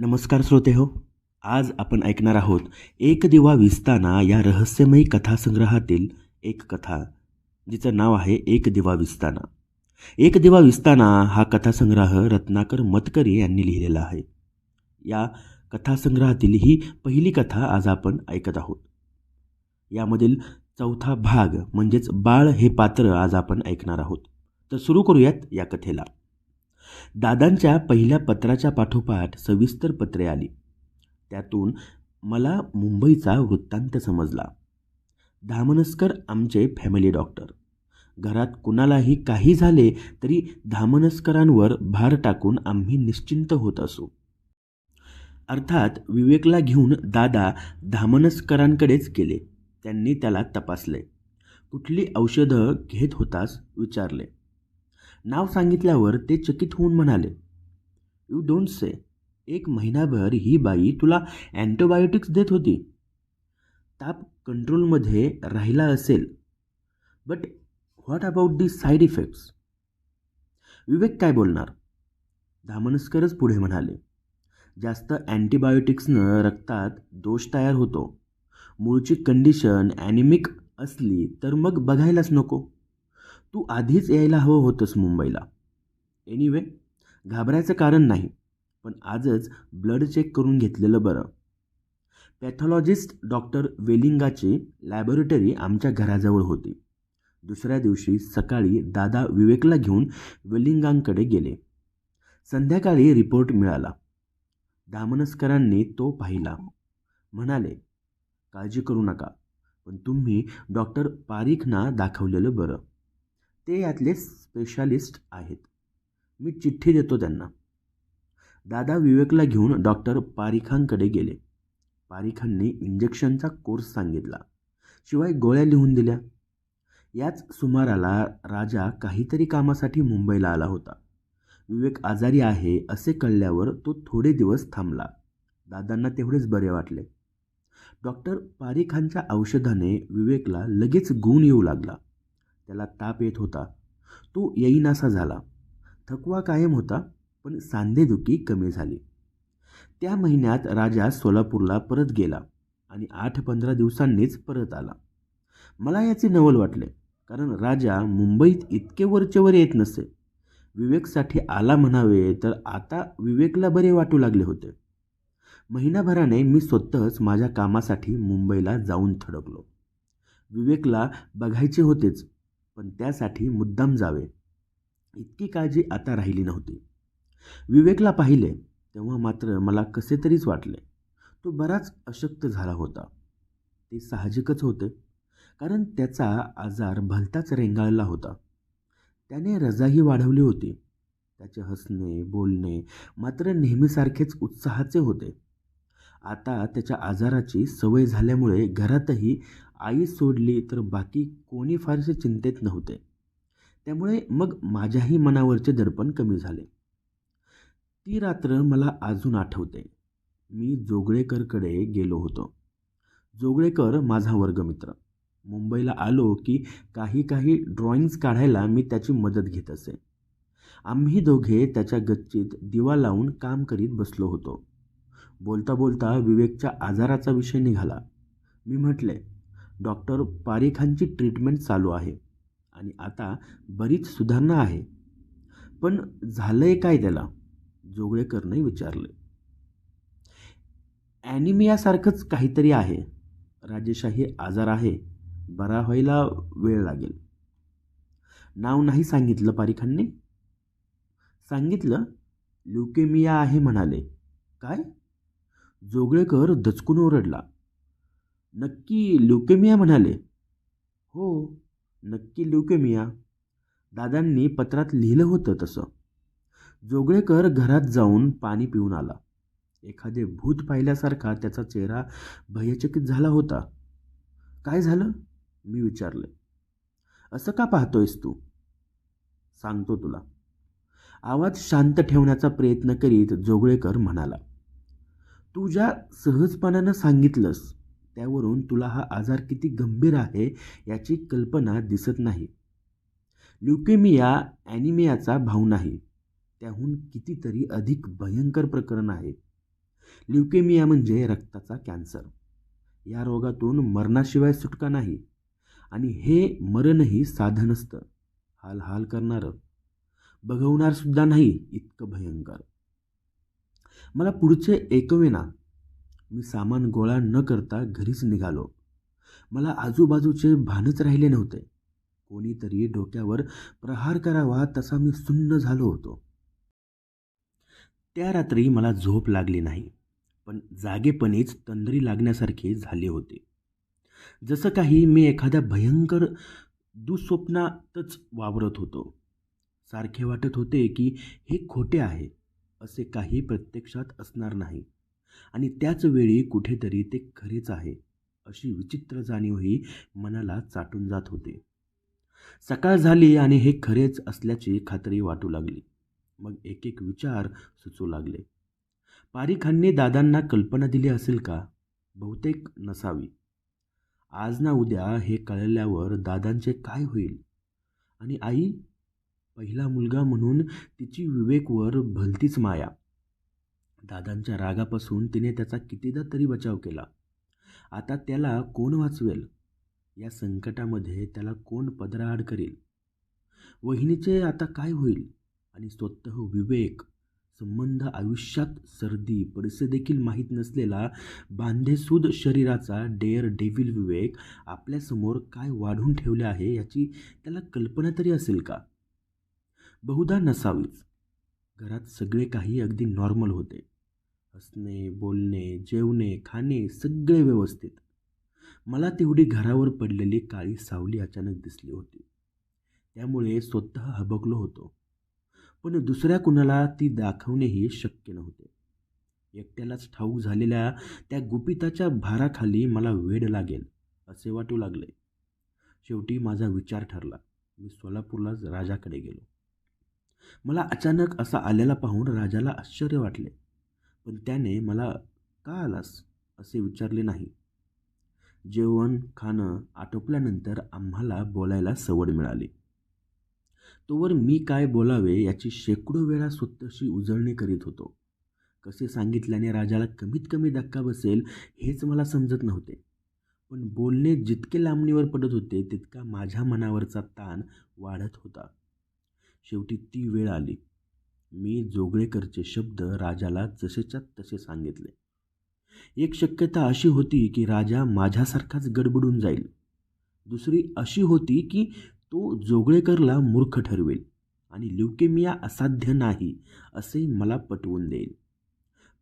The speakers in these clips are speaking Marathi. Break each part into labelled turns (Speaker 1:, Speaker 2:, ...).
Speaker 1: नमस्कार श्रोते हो आज आपण ऐकणार आहोत एक दिवा विस्ताना या रहस्यमयी कथासंग्रहातील एक कथा जिचं नाव आहे एक दिवा विस्ताना. एक दिवा विस्ताना हा कथासंग्रह रत्नाकर मतकरी यांनी लिहिलेला आहे. या कथासंग्रहातील ही पहिली कथा आज आपण ऐकत आहोत. यामधील चौथा भाग म्हणजेच बाळ हे पात्र आज आपण ऐकणार आहोत. तर सुरू करूयात या कथेला. दादांच्या पहिल्या पत्राच्या पाठोपाठ सविस्तर पत्रे आली. त्यातून मला मुंबईचा वृत्तांत समजला. धामनस्कर आमचे फॅमिली डॉक्टर घरात कुणालाही काही झाले तरी धामनस्करांवर भार टाकून आम्ही निश्चिंत होत असू. अर्थात विवेकला घेऊन दादा धामनस्करांकडेच गेले. त्यांनी त्याला तपासले. कुठली औषधं घेत होतास? विचारले. नाव सांगितल्यावर ते चकित होऊन म्हणाले यू डोंट से एक महिनाभर ही बाई तुला अँटीबायोटिक्स देत होती. ताप कंट्रोलमध्ये राहिला असेल. But what about the side effects Vivek काय बोलणार? धामनस्करच पुढे म्हणाले जास्त अँटीबायोटिक्सनं रक्तात दोष तयार होतो. मूळची कंडिशन ॲनिमिक असली तर मग बघायलाच नको. तू आधीच यायला हवं होतंस मुंबईला. एनिवे घाबरायचं कारण नाही पण आजच ब्लड चेक करून घेतलेलं बरं. पॅथॉलॉजिस्ट डॉक्टर वेलिंगाची लॅबोरेटरी आमच्या घराजवळ होती. दुसऱ्या दिवशी सकाळी दादा विवेकला घेऊन वेलिंगांकडे गेले. संध्याकाळी रिपोर्ट मिळाला. दामनस्करांनी तो पाहिला. म्हणाले काळजी करू नका पण तुम्ही डॉक्टर पारिखना दाखवलेलं बरं. ते यातले स्पेशालिस्ट आहेत. मी चिठ्ठी देतो त्यांना. दादा विवेकला घेऊन डॉक्टर पारिखांकडे गेले. पारिखांनी इंजेक्शनचा कोर्स सांगितला. शिवाय गोळ्या लिहून दिल्या. याच सुमाराला राजा काहीतरी कामासाठी मुंबईला आला होता. विवेक आजारी आहे असे कळल्यावर तो थोडे दिवस थांबला. दादांना तेवढेच बरे वाटले. डॉक्टर पारिखांच्या औषधाने विवेकला लगेच गुण येऊ लागला. त्याला ताप येत होता. तो येईनासा झाला. थकवा कायम होता पण सांधेदुखी कमी झाली. त्या महिन्यात राजा सोलापूरला परत गेला आणि आठ पंधरा दिवसांनीच परत आला. मला याचे नवल वाटले कारण राजा मुंबईत इतके वरचेवर येत नसे. विवेकसाठी आला म्हणावे तर आता विवेकला बरे वाटू लागले होते. महिनाभराने मी स्वतःच माझ्या कामासाठी मुंबईला जाऊन थडकलो. विवेकला बघायचे होतेच पण त्यासाठी मुद्दाम जावे. इतकी काळजी आता राहिली नव्हती. विवेकला पाहिले तेव्हा मात्र मला कसे तरीच वाटले. तो बराच अशक्त झाला होता. ते साहजिकच होते कारण त्याचा आजार भलताच रेंगाळला होता. त्याने रजाही वाढवली होती. त्याचे हसणे बोलणे मात्र नेहमीसारखेच उत्साहाचे होते. आता त्याच्या आजाराची सवय झाल्यामुळे घरातही आई सोडली तर बाकी कोणी फारसे चिंतेत नव्हते. त्यामुळे मग माझ्याही मनावरचे दडपण कमी झाले. ती रात्र मला अजून आठवते. मी जोगळेकरकडे गेलो होतो. जोगळेकर माझा वर्गमित्र. मुंबईला आलो की काही काही ड्रॉइंग्स काढायला मी त्याची मदत घेत असे. आम्ही दोघे त्याच्या गच्चीत दिवा लावून काम करीत बसलो होतो. बोलता बोलता विवेकच्या आजाराचा विषय निघाला. मी म्हटले डॉक्टर पारेखांची ट्रीटमेंट चालू आहे आणि आता बरीच सुधारणा आहे. पण झालं आहे काय त्याला? जोगळेकरने विचारलं. ॲनिमियासारखंच काहीतरी आहे. राजेशाही आजार आहे. बरा व्हायला वेळ लागेल. नाव नाही सांगितलं पारिखांनी सांगितलं ल्युकेमिया आहे म्हणाले. काय? जोगळेकर दचकून ओरडला. नक्की ल्युकेमिया म्हणाले. हो नक्की ल्युकेमिया दादांनी पत्रात लिहिलं होतं तसं. जोगळेकर घरात जाऊन पाणी पिऊन आला. एखादे भूत पाहिल्यासारखा त्याचा चेहरा भयचकित झाला होता. काय झालं? मी विचारले. असं का पाहतोयस तू? सांगतो तुला. आवाज शांत ठेवण्याचा प्रयत्न करीत जोगळेकर म्हणाला. तू ज्या सहजपणानं सांगितलंस. त्यावरून तुला हा आजार किती गंभीर आहे याची कल्पना दिसत नाही. ल्युकेमिया ॲनिमियाचा भाव नाही. त्याहून कितीतरी अधिक भयंकर प्रकरण आहे. ल्युकेमिया म्हणजे रक्ताचा कॅन्सर. या रोगातून मरणाशिवाय सुटका नाही. आणि हे मरणही साधं नसतं हाल हाल करणारं बघवणारसुद्धा नाही इतकं भयंकर. मला पुढचे एकवेना मी सामान गोळा न करता घरीच निघालो. मला आजूबाजूचे भानच राहिले नव्हते. कोणीतरी डोक्यावर प्रहार करावा तसा मी सुन्न झालो होतो. त्या रात्री मला झोप लागली नाही पण जागेपणीच तंद्री लागण्यासारखी झाले होते. जसं काही मी एखाद्या भयंकर दुःस्वप्नातच वावरत होतो. सारखे वाटत होते की हे खोटे आहे असे काही प्रत्यक्षात असणार नाही. आणि त्याच वेळी कुठेतरी ते खरेच आहे अशी विचित्र जाणीवही मनाला चाटून जात होते. सकाळ झाली आणि हे खरेच असल्याची खात्री वाटू लागली. मग एक एक विचार सुचू लागले. पारिखांनी दादांना कल्पना दिली असेल का? बहुतेक नसावी. आज ना उद्या हे कळल्यावर दादांचे काय होईल? आणि आई? पहिला मुलगा म्हणून तिची विवेकवर भलतीच माया. दादांच्या रागापासून तिने त्याचा कितीदा तरी बचाव केला. आता त्याला कोण वाचवेल? या संकटामध्ये त्याला कोण पदराआड करेल? वहिनीचे आता काय होईल? आणि स्वतः विवेक संबंध आयुष्यात सर्दी पडसे देखील माहीत नसलेला बांधेसूद शरीराचा डेअर डेव्हिल विवेक आपल्यासमोर काय वाढून ठेवले आहे याची त्याला कल्पना तरी असेल का? बहुधा नसावीच. घरात सगळे काही अगदी नॉर्मल होते. हसणे बोलणे जेवणे खाणे सगळे व्यवस्थित. मला तेवढी घरावर पडलेली काळी सावली अचानक दिसली होती. त्यामुळे स्वतः हबकलो होतो. पण दुसऱ्या कुणाला ती दाखवणेही शक्य नव्हते. एकट्यालाच ठाऊक झालेल्या त्या गुपिताच्या भाराखाली मला वेड लागेल असे वाटू लागले. शेवटी माझा विचार ठरला. मी सोलापूरलाच राजाकडे गेलो. मला अचानक असा आलेला पाहून राजाला आश्चर्य वाटले. पण त्याने मला का आलास? असे विचारले नाही. जेवण खाणं आटोपल्यानंतर आम्हाला बोलायला सवड मिळाली. तोवर मी काय बोलावे याची शेकडो वेळा स्वतःशी उजळणी करीत होतो. कसे सांगितल्याने राजाला कमीत कमी धक्का बसेल हेच मला समजत नव्हते. पण बोलणे जितके लांबणीवर पडत होते तितका माझ्या मनावरचा ताण वाढत होता. शेवटी ती वेळ आली. मी जोगळेकरचे शब्द राजाला जसेच्या तसे सांगितले. एक शक्यता अशी होती की राजा माझ्यासारखाच गडबडून जाईल. दुसरी अशी होती की तो जोगळेकरला मूर्ख ठरवेल आणि ल्युकेमिया असाध्य नाही असे मला पटवून देईल.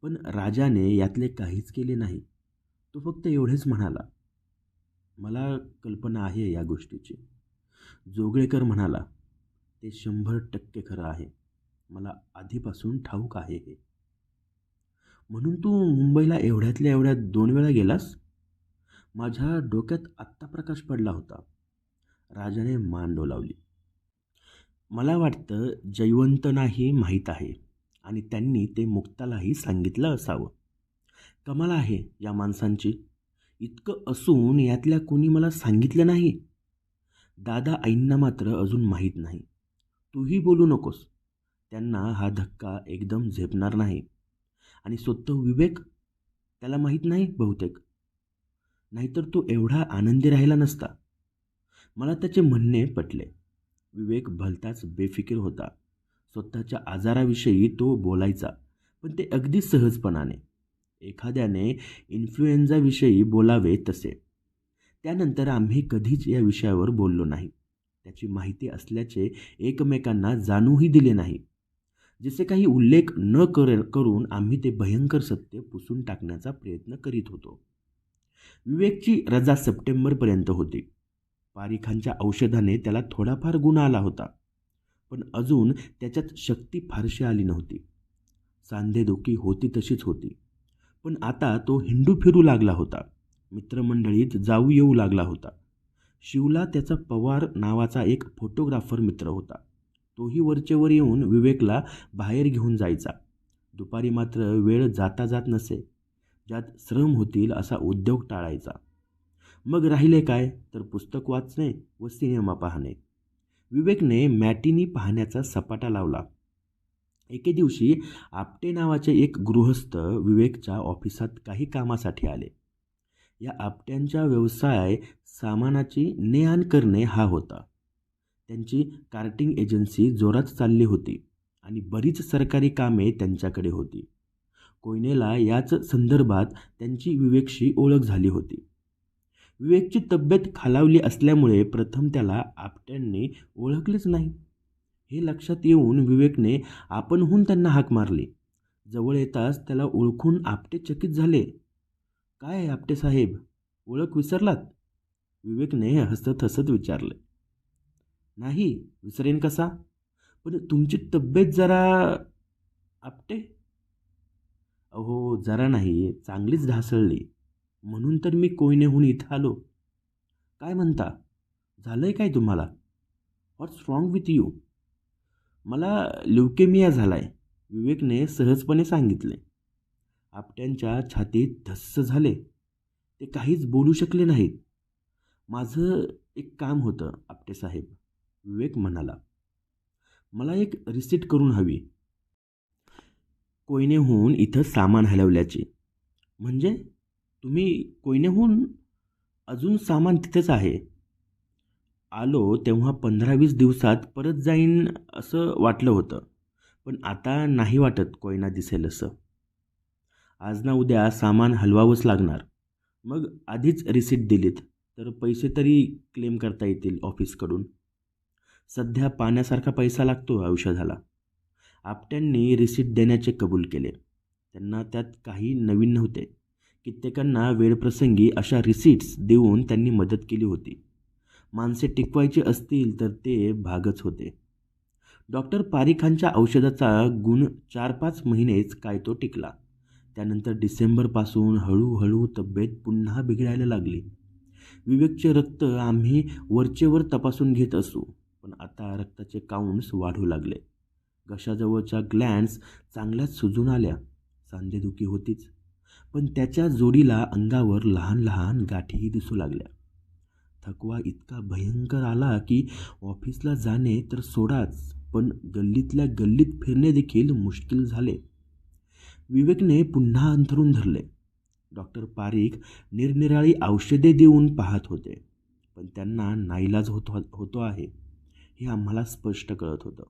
Speaker 1: पण राजाने यातले काहीच केले नाही. तो फक्त एवढेच म्हणाला. मला कल्पना आहे या गोष्टीची. जोगळेकर म्हणाला ते शंभर टक्के खरं आहे. मला आधीपासून ठाऊक आहे हे. म्हणून तू मुंबईला एवढ्यातल्या एवढ्यात दोन वेळा गेलास? माझ्या डोक्यात आत्ता प्रकाश पडला होता. राजाने मान डोलावली. मला वाटतं जयवंतनाही माहीत आहे आणि त्यांनी ते मुक्तालाही सांगितलं असावं. कमाल आहे या माणसांची. इतकं असून यातल्या कोणी मला सांगितलं नाही? दादा आईंना मात्र अजून माहीत नाही. तूही बोलू नकोस. त्यांना हा धक्का एकदम झेपणार नाही. आणि स्वतः विवेक? त्याला माहीत नाही बहुतेक. नाहीतर तो एवढा आनंदी राहिला नसता. मला त्याचे म्हणणे पटले. विवेक भलताच बेफिकीर होता. स्वतःच्या आजाराविषयी तो बोलायचा पण ते अगदी सहजपणाने. एखाद्याने इन्फ्लुएन्झाविषयी बोलावे तसे. त्यानंतर आम्ही कधीच या विषयावर बोललो नाही. त्याची माहिती असल्याचे एकमेकांना जाणूही दिले नाही. जसे काही उल्लेख न कर करून आम्ही ते भयंकर सत्य पुसून टाकण्याचा प्रयत्न करीत होतो. विवेकची रजा सप्टेंबरपर्यंत होती. पारिखांच्या औषधाने त्याला थोडाफार गुण आला होता. पण अजून त्याच्यात शक्ती फारशी आली नव्हती. सांधेदुखी होती तशीच होती. पण आता तो हिंडू फिरू लागला होता. मित्रमंडळीत जाऊ येऊ लागला होता. शिवला त्याचा पवार नावाचा एक फोटोग्राफर मित्र होता. तोही वरचेवर येऊन विवेकला बाहेर घेऊन जायचा. दुपारी मात्र वेळ जाता जात नसे. ज्यात श्रम होतील असा उद्योग टाळायचा. मग राहिले काय? तर पुस्तक वाचणे व सिनेमा पाहणे. विवेकने मॅटिनी पाहण्याचा सपाटा लावला. एके दिवशी आपटे नावाचे एक गृहस्थ विवेकच्या ऑफिसात काही कामासाठी आले. या आपट्यांचा व्यवसाय सामानाची ने आण करणे हा होता. त्यांची कार्टिंग एजन्सी जोरात चालली होती आणि बरीच सरकारी कामे त्यांच्याकडे होती. कोयनेला याच संदर्भात त्यांची विवेकशी ओळख झाली होती. विवेकची तब्येत खालावली असल्यामुळे प्रथम त्याला आपट्यांनी ओळखलेच नाही. हे लक्षात येऊन विवेकने आपणहून त्यांना हाक मारली. जवळ येताच त्याला ओळखून आपटे चकित झाले. काय आहे आपटे साहेब? ओळख विसरलात? विवेकने हसत हसत विचारले. नाही विसरेन कसा? पण तुमची तब्येत जरा आपटे? अहो जरा नाही चांगलीच ढासळली. म्हणून तर मी कोयनेहून इथं आलो. काय म्हणता? झालं आहे काय तुम्हाला? व्हॉट्स रॉंग विथ यू मला ल्युकेमिया झाला आहे विवेकने सहजपणे सांगितले. आपट्यांच्या छातीत धस्स झाले. ते काहीच बोलू शकले नाहीत. माझं एक काम होतं आपटे साहेब. विवेक म्हणाला मला एक रिसिट करून हवी. कोयनेहून इथं सामान हलवल्याची. म्हणजे? तुम्ही कोयनेहून? अजून सामान तिथेच आहे. आलो तेव्हा पंधरा वीस दिवसात परत जाईन असं वाटलं होतं. पण आता नाही वाटत कोयना दिसेल असं. आज ना उद्या सामान हलवावंच लागणार. मग आधीच रिसिट दिलीत तर पैसे तरी क्लेम करता येतील ऑफिसकडून सध्या पाण्यासारखा पैसा लागतो औषधाला. आपट्यांनी रिसिट देण्याचे कबूल केले. त्यांना त्यात काही नवीन नव्हते. कित्येकांना वेळप्रसंगी अशा रिसीट्स देऊन त्यांनी मदत केली होती. माणसे टिकवायची असतील तर ते भागच होते. डॉक्टर पारिखांच्या औषधाचा गुण चार पाच महिनेच काय तो टिकला. त्यानंतर डिसेंबरपासून हळूहळू तब्येत पुन्हा बिघडायला लागली. विवेकचे रक्त आम्ही वरचेवर तपासून घेत असू पण आता रक्ताचे काउंट्स वाढू लागले. घशाजवळच्या ग्लॅन्स चांगल्याच सुजून आल्या. सांधेदुखी होतीच. पण त्याच्या जोडीला अंगावर लहान लहान गाठीही दिसू लागल्या. थकवा इतका भयंकर आला की ऑफिसला जाणे तर सोडाच पण गल्लीतल्या गल्लीत फिरणे देखील मुश्किल झाले. विवेकने पुन्हा अंथरून धरले. डॉक्टर पारीख निरनिराळी औषधे देऊन पाहत होते पण त्यांना नाईलाज होतो हो-, होतो आहे हे आम्हाला स्पष्ट कळत होतं.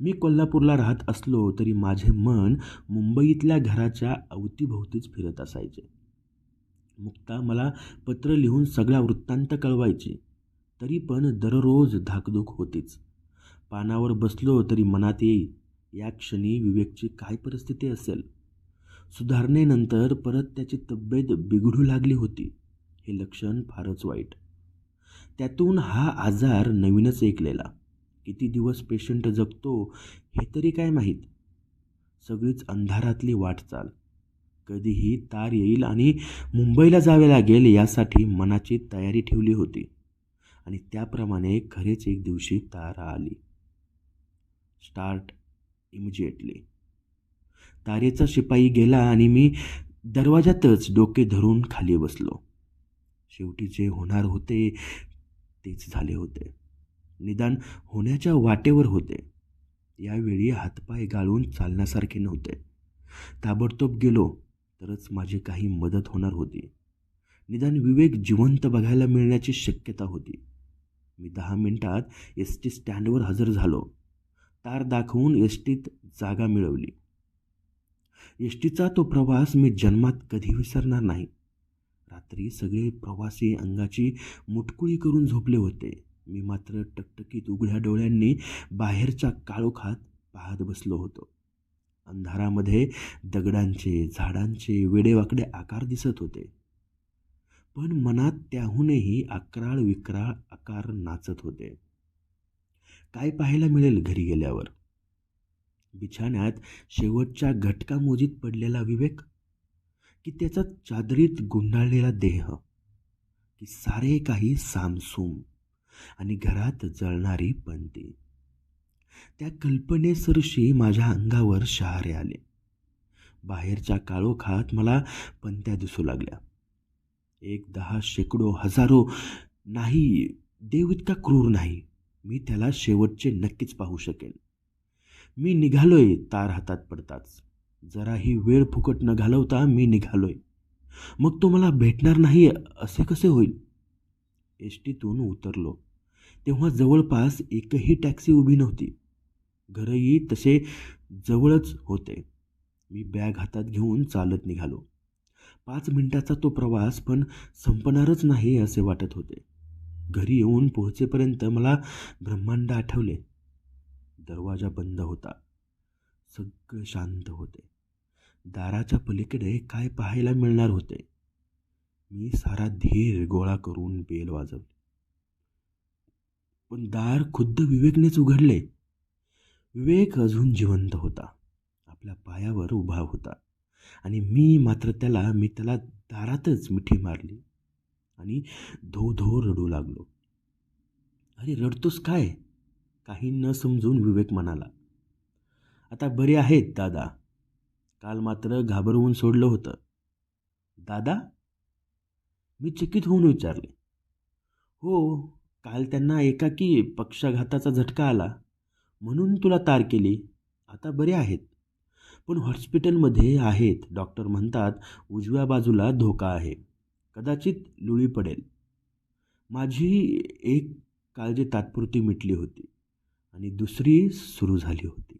Speaker 1: मी कोल्हापूरला राहत असलो तरी माझे मन मुंबईतल्या घराच्या अवतीभोवतीच फिरत असायचे. मुक्ता मला पत्र लिहून सगळा वृत्तांत कळवायची तरी पण दररोज धाकधूक होतीच. पानावर बसलो तरी मनात येई या क्षणी विवेकची काय परिस्थिती असेल? सुधारणेनंतर परत त्याची तब्येत बिघडू लागली होती हे लक्षण फारच वाईट. त्यातून हा आजार नवीनच ऐकलेला. किती दिवस पेशंट जगतो हे तरी काय माहीत? सगळीच अंधारातली वाटचाल. कधीही तार येईल आणि मुंबईला जावे लागेल यासाठी मनाची तयारी ठेवली होती. आणि त्याप्रमाणे खरेच एक दिवशी तारा आली. स्टार्ट. इमिजिएटली तारेचा शिपाई गेला आणि मी दरवाजातच डोके धरून खाली बसलो. शेवटी जे होणार होते तेच झाले होते. निदान होण्याच्या वाटेवर होते. यावेळी हातपाय गाळून चालण्यासारखे नव्हते. ताबडतोब गेलो तरच माझी काही मदत होणार होती. निदान विवेक जिवंत बघायला मिळण्याची शक्यता होती. मी दहा मिनिटात एस टी स्टँडवर हजर झालो. तार दाखवून एस टीत जागा मिळवली. एस टीचा तो प्रवास मी जन्मात कधी विसरणार नाही. रात्री सगळे प्रवासी अंगाची मुटकुळी करून झोपले होते. मी मात्र टकटकीत उघड्या डोळ्यांनी बाहेरच्या काळोखात पाहत बसलो होतो. अंधारामध्ये दगडांचे झाडांचे वेडेवाकडे आकार दिसत होते. पण मनात त्याहूनही अकराळ विक्राळ आकार नाचत होते. काय पाहायला मिळेल घरी गेल्यावर? बिछाण्यात शेवटच्या घटकामोजीत पडलेला विवेक? की त्याचा चादरीत गुंडाळलेला देह? की सारे काही सामसूम आणि घरात जळणारी पणती? त्या कल्पनेसरशी माझ्या अंगावर शहारे आले. बाहेरच्या काळोखात मला पंत्या दिसू लागल्या. एक दहा शेकडो हजारो नाही देव इतका क्रूर नाही. मी त्याला शेवटचे नक्कीच पाहू शकेन. मी निघालोय तार हातात पडताच. जराही वेळ फुकट न घालवता मी निघालोय. मग तो मला भेटणार नाही असे कसे होईल? एस टीतून उतरलो. तेव्हा जवळपास एकही टॅक्सी उभी नव्हती. घरही तसे जवळच होते. मी बॅग हातात घेऊन चालत निघालो. पाच मिनिटाचा तो प्रवास पण संपणारच नाही असे वाटत होते. घरी येऊन पोहोचेपर्यंत मला ब्रह्मांड आठवले. दरवाजा बंद होता. सगळे शांत होते. दाराच्या पलीकडे काय पाहायला मिळणार होते? मी सारा धीर गोळा करून बेल वाजवली. पण दार खुद्द विवेकनेच उघडले. विवेक अजून जिवंत होता. आपल्या पायावर उभा होता. आणि मी मात्र त्याला मी त्याला दारातच मिठी मारली. आणि धो धो रडू लागलो. अरे रडतोस काय? काही न समजून विवेक म्हणाला. आता बरे आहेत दादा. काल मात्र घाबरवून सोडलं होतं. दादा? मी चकित होऊन विचारले. हो काल त्यांना एकाकी पक्षाघाताचा झटका आला. म्हणून तुला तार केली. आता बरे आहेत. पण हॉस्पिटलमध्ये आहेत. डॉक्टर म्हणतात उजव्या बाजूला धोका आहे. कदाचित लुळी पडेल. माझी एक काळजी तात्पुरती मिटली होती आणि दुसरी सुरू झाली होती.